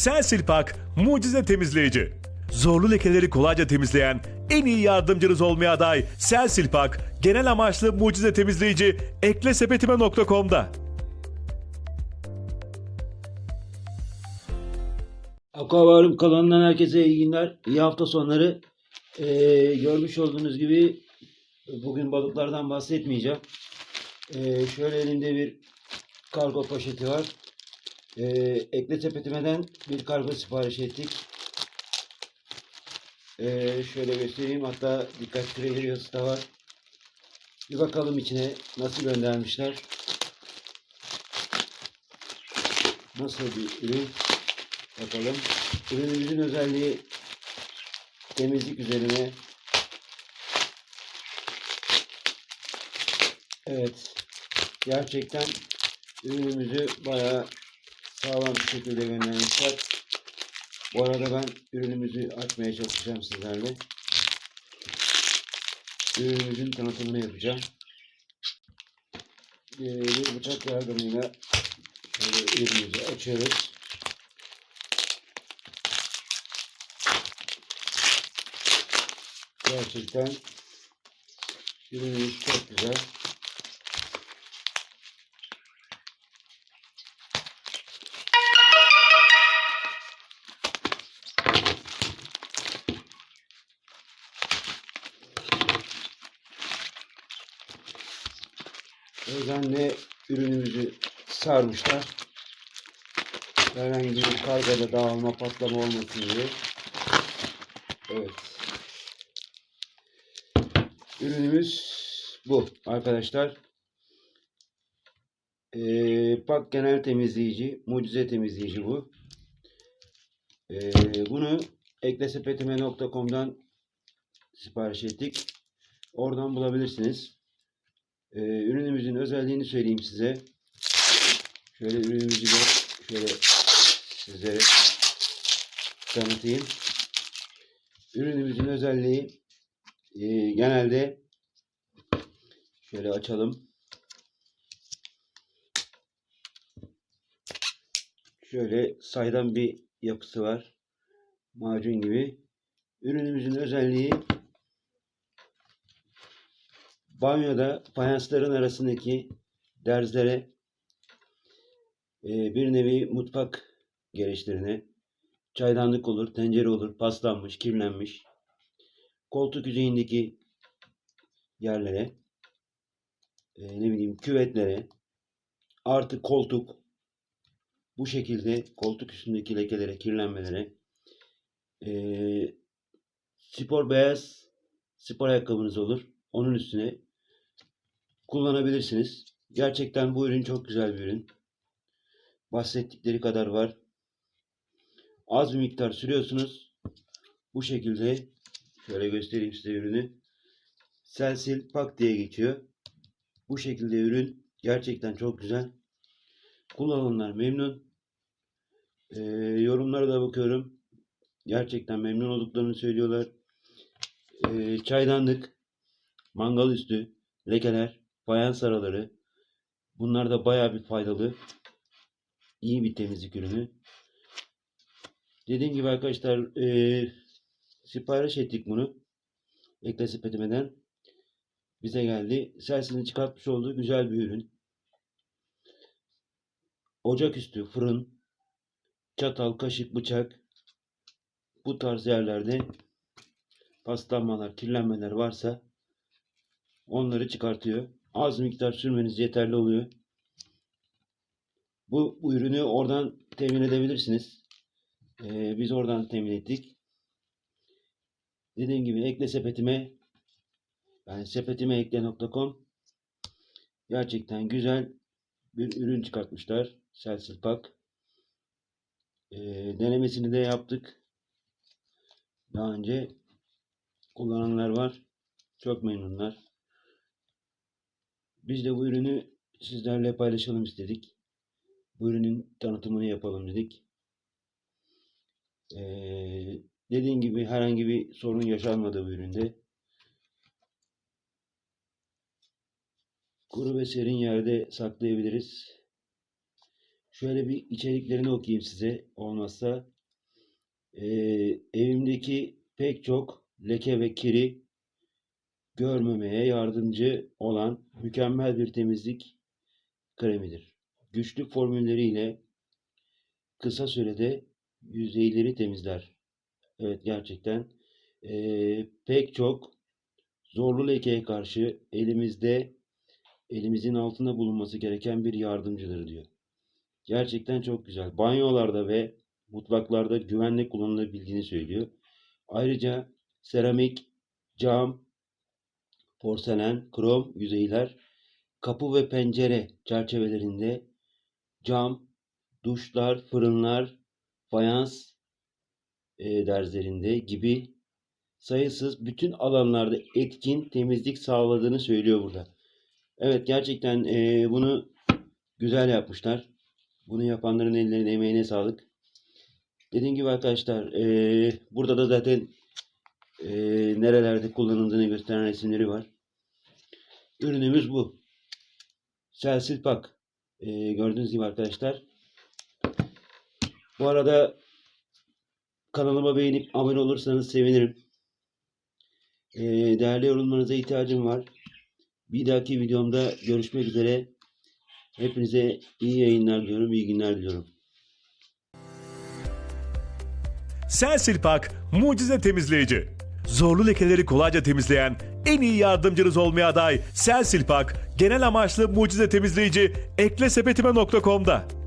Sensil Pak mucize temizleyici. Zorlu lekeleri kolayca temizleyen, en iyi yardımcınız olmaya aday Sensil genel amaçlı mucize temizleyici eklesepetime.com'da. Akvaryum kanalından herkese iyi günler. İyi hafta sonları. Ee, görmüş olduğunuz gibi bugün balıklardan bahsetmeyeceğim. Ee, şöyle elimde bir kargo poşeti var. Ee, Ekle Sepetime'den bir kargo sipariş ettik. Ee, şöyle göstereyim. Hatta birkaç trailer yazısı da var. Bir bakalım içine nasıl göndermişler. Nasıl bir ürün. Bakalım. Ürünümüzün özelliği temizlik üzerine. Evet. Gerçekten ürünümüzü bayağı sağlam bir şekilde göndermişler. Bu arada ben ürünümüzü açmaya çalışacağım sizlerle. Ürünümüzün tanıtımını yapacağım. Ee, bir bıçak yardımıyla şöyle ürünümüzü açıyoruz. Gerçekten ürünümüz çok güzel. Özenle ürünümüzü sarmışlar. Herhangi bir kargada dağılma patlama olmasın diye. Evet. Ürünümüz bu arkadaşlar. Ee, pak genel temizleyici, mucize temizleyici bu. Ee, bunu eklesepetime.com'dan sipariş ettik. Oradan bulabilirsiniz. Ee, ürünümüzün özelliğini söyleyeyim size. Şöyle ürünümüzü de şöyle sizlere tanıtayım. Ürünümüzün özelliği ee, genelde şöyle açalım. Şöyle saydam bir yapısı var. Macun gibi. Ürünümüzün özelliği banyoda fayansların arasındaki derzlere e, bir nevi mutfak gereçlerine çaydanlık olur, tencere olur, paslanmış, kirlenmiş koltuk yüzeyindeki yerlere e, ne bileyim küvetlere artı koltuk bu şekilde koltuk üstündeki lekelere, kirlenmelere e, spor beyaz spor ayakkabınız olur. Onun üstüne kullanabilirsiniz. Gerçekten bu ürün çok güzel bir ürün. Bahsettikleri kadar var. Az bir miktar sürüyorsunuz. Bu şekilde Şöyle göstereyim size ürünü. Sensil Pak diye geçiyor. Bu şekilde ürün gerçekten çok güzel. Kullananlar memnun. Ee, yorumlara da bakıyorum. Gerçekten memnun olduklarını söylüyorlar. Ee, çaydanlık, mangal üstü, lekeler, fayans araları. Bunlar da bayağı bir faydalı. İyi bir temizlik ürünü. Dediğim gibi arkadaşlar eee Sipariş ettik bunu. Ekle sepetmeden. Bize geldi. Selsin'in çıkartmış olduğu güzel bir ürün. Ocaküstü, fırın, çatal, kaşık, bıçak bu tarz yerlerde paslanmalar, kirlenmeler varsa onları çıkartıyor. Az miktar sürmeniz yeterli oluyor. Bu, bu ürünü oradan temin edebilirsiniz. Ee, biz oradan temin ettik. Dediğim gibi ekle sepetime yani sepetimeekle.com gerçekten güzel bir ürün çıkartmışlar. Selsil Pak. Ee, denemesini de yaptık. Daha önce kullananlar var. Çok memnunlar. Biz de bu ürünü sizlerle paylaşalım istedik. Bu ürünün tanıtımını yapalım dedik. Ee, Dediğim gibi herhangi bir sorun yaşanmadı bu üründe. Kuru ve serin yerde saklayabiliriz. Şöyle bir içeriklerini okuyayım size olmazsa. Ee, evimdeki pek çok leke ve kiri görmemeye yardımcı olan mükemmel bir temizlik kremidir. Güçlü formülleriyle kısa sürede yüzeyleri temizler. Evet gerçekten eee, pek çok zorlu lekeye karşı elimizde elimizin altında bulunması gereken bir yardımcıdır diyor. Gerçekten çok güzel. Banyolarda ve mutfaklarda güvenle kullanılabildiğini söylüyor. Ayrıca seramik, cam, porselen, krom yüzeyler, kapı ve pencere çerçevelerinde cam, duşlar, fırınlar, fayans e, derzlerinde gibi sayısız bütün alanlarda etkin temizlik sağladığını söylüyor burada. Evet gerçekten e, bunu güzel yapmışlar. Bunu yapanların ellerine emeğine sağlık. Dediğim gibi arkadaşlar e, burada da zaten e, nerelerde kullanıldığını gösteren resimleri var. Ürünümüz bu. Selsil Pak. E, gördüğünüz gibi arkadaşlar. Bu arada kanalıma beğenip abone olursanız sevinirim. E, değerli yorumlarınıza ihtiyacım var. Bir dahaki videomda görüşmek üzere. Hepinize iyi yayınlar diliyorum, iyi günler diliyorum. Sensil Pak mucize temizleyici. Zorlu lekeleri kolayca temizleyen en iyi yardımcınız olmaya aday Sensil Pak genel amaçlı mucize temizleyici eklesepetime.com'da.